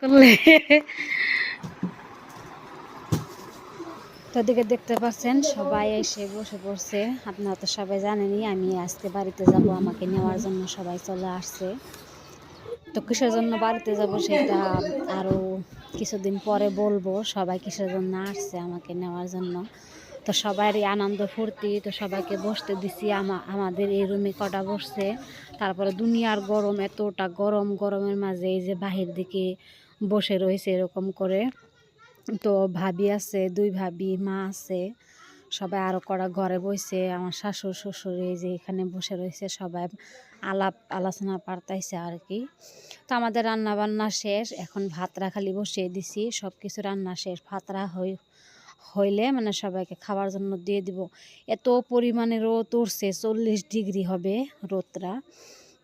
করলে। তো দেখতে পাচ্ছেন, সবাই এসে বসে পড়ছে। আপনারা তো সবাই জানেনই, আমি আজকে বাড়িতে যাব, আমাকে নেওয়ার জন্য সবাই চলে আসছে। তো কিসের জন্য বাড়িতে যাব সেটা আরও কিছুদিন পরে বলব। সবাই কিসের জন্য আসছে আমাকে নেওয়ার জন্য? তো সবারই আনন্দ ফুর্তি, তো সবাইকে বসতে দিছি। আমা, আমাদের এই রুমে কটা বসছে। তারপরে দুনিয়ার গরম, এতটা গরম, গরমের মাঝে এই যে বাহির দিকে বসে রয়েছে এরকম করে। তো ভাবি আছে, দুই ভাবি, মা আছে, সবাই আরও করা ঘরে বসে। আমার শাশুড়, শ্বশুর এই যে এখানে বসে রয়েছে, সবাই আলাপ আলোচনা পারতাইছে আর কি তো আমাদের রান্না বান্না শেষ, এখন ভাতরা খালি বসিয়ে দিছি সব কিছু রান্না শেষ। ভাতরা হই, হইলে মানে সবাইকে খাওয়ার জন্য দিয়ে দিব। এত পরিমাণে রোদ উঠছে, চল্লিশ ডিগ্রি হবে রোদটা।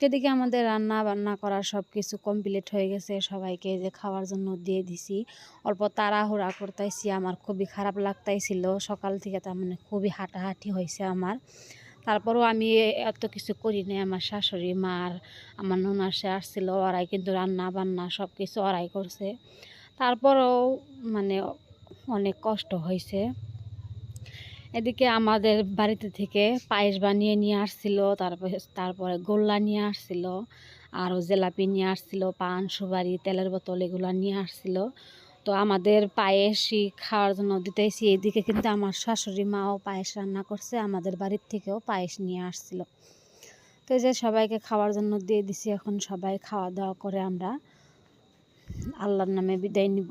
সেদিকে আমাদের রান্না বান্না করা সব কিছু কমপ্লিট হয়ে গেছে। সবাইকে যে খাওয়ার জন্য দিয়ে দিছি। অল্প তাড়াহুড়া করতেছি, আমার খুবই খারাপ লাগতাইছিল। সকাল থেকে তার মানে খুবই হাঁটাহাঁটি হয়েছে আমার। তারপরও আমি এত কিছু করি নাই। আমার শাশুড়ি মার আমার ননার সে আসছিল, ওরাই কিন্তু রান্না বান্না সব কিছু ওরাই করছে। তারপরেও মানে অনেক কষ্ট হয়েছে। এদিকে আমাদের বাড়িতে থেকে পায়েস বানিয়ে নিয়ে আসছিল, তারপরে তারপরে গোল্লা নিয়ে আসছিল, আরও জেলাপি নিয়ে আসছিল, পান, সুপারি, তেলের বোতল এগুলো নিয়ে আসছিল। তো আমাদের পায়েসই খাওয়ার জন্য দিতেছি, এদিকে কিন্তু আমার শাশুড়ি মাও পায়েস রান্না করছে, আমাদের বাড়ির থেকেও পায়েস নিয়ে আসছিল। তো যে সবাইকে খাওয়ার জন্য দিয়ে দিছি, এখন সবাই খাওয়া দাওয়া করে আমরা আল্লাহর নামে বিদায় নিব।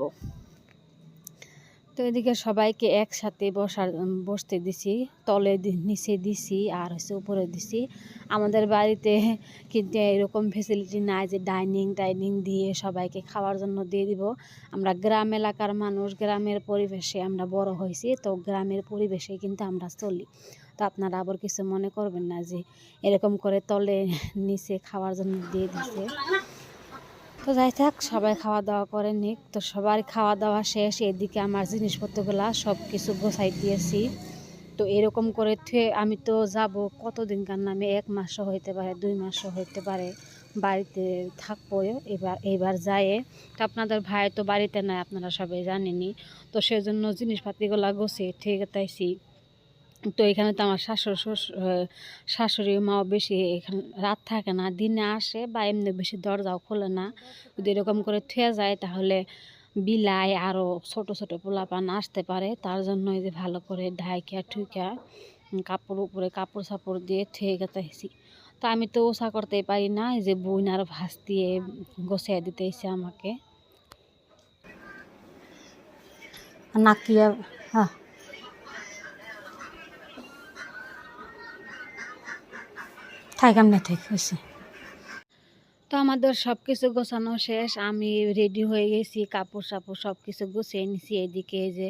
তো এদিকে সবাইকে একসাথে বসার বসতে দিছি, তলে নিচে দিছি আর হচ্ছে উপরে দিছি। আমাদের বাড়িতে কিন্তু এরকম ফেসিলিটি নাই যে ডাইনিং ডাইনিং দিয়ে সবাইকে খাওয়ার জন্য দিয়ে দিব। আমরা গ্রাম এলাকার মানুষ, গ্রামের পরিবেশে আমরা বড় হয়েছি, তো গ্রামের পরিবেশে কিন্তু আমরা চলি। তো আপনারা আবার কিছু মনে করবেন না যে এরকম করে তলে নিচে খাওয়ার জন্য দিয়ে দিছে। তো যাই থাক, সবাই খাওয়া দাওয়া করে নিক। তো সবার খাওয়া দাওয়া শেষ, এদিকে আমার জিনিসপত্রগুলা সব কিছু গোছাই দিয়েছি। তো এরকম করে থুয়ে আমি তো যাব কতদিন কার নামে? এক মাসও হইতে পারে, দুই মাসও হইতে পারে। বাড়িতে থাকব এবার এবার যায় তো আপনাদের ভাই তো বাড়িতে নাই, আপনারা সবাই জানেনই। তো সেজন্য জিনিসপাতিগুলা গোছে ঠিক তাইছি তো এখানে তো আমার শাশুড় শ্বশুর শাশুড়ি মাও বেশি এখানে রাত থাকে না, দিনে আসে বা এমনি বেশি দরজাও খোলে না। যদি এরকম করে থুয়ে যায় তাহলে বিলাই আরও ছোট ছোট পোলাপান আসতে পারে। তার জন্য যে ভালো করে ঢাইকা, ঠুইকা কাপড় উপরে কাপড় সাপড় দিয়ে থুয়ে গেতেছি। তো আমি তো ওষা করতেই পারি না যে বইন আর ভাস দিয়ে গোছাই দিতে এসে আমাকে। নাকিয়া হ্যাঁ থাক এমনি থাক হয়েছে তো আমাদের সব কিছু গোছানো শেষ। আমি রেডি হয়ে গেছি, কাপড় সাপড় সব কিছু গুছিয়ে নিছি। এদিকে যে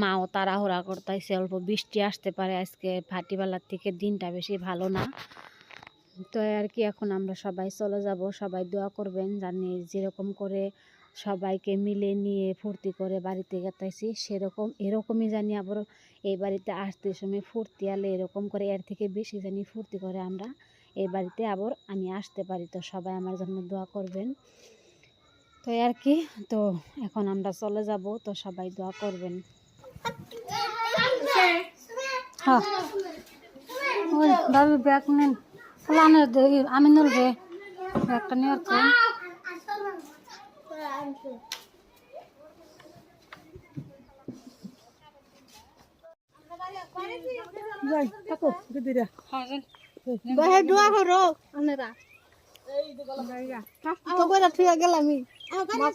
মাও তাড়াহুড়া করতেছে, অল্প বৃষ্টি আসতে পারে। আজকে ভাটিবেলার থেকে দিনটা বেশি ভালো না। তো আর কি, এখন আমরা সবাই চলে যাব। সবাই দোয়া করবেন জানি যেরকম করে সবাইকে মিলে নিয়ে ফুর্তি করে বাড়িতে গেতাইছি সেরকম, এরকমই জানি আবার এই বাড়িতে আসতে সময় ফুর্তি আলে এরকম করে এর থেকে বেশি জানি ফুর্তি করে আমরা। এই বাড়িতে আবার আমি আসতে পারি। তো সবাই আমার জন্য দোয়া করবেন। তো আর কি তো এখন আমরা চলে যাব তো সবাই দোয়া করবেন। হ্যাঁ। ওই বাবু ব্যাগ নেন। ফলানের আমিনুল রে ব্যাগটা নেওয়ার কোন বাহে দোয়া করো আপনারা তো করে ঠিক গেলাম ঘর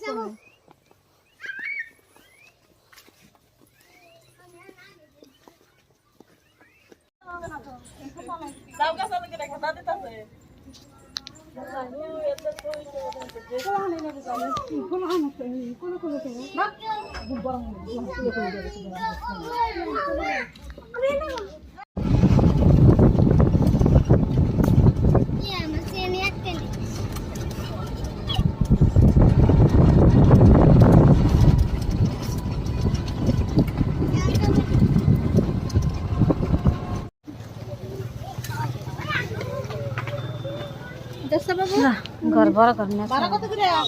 বড় ঘর না কত করে আপ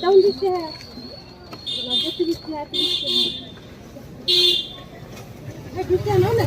ডাউন দিতে হ্যাঁ যেতে দিতে হ্যাঁ দিতে না না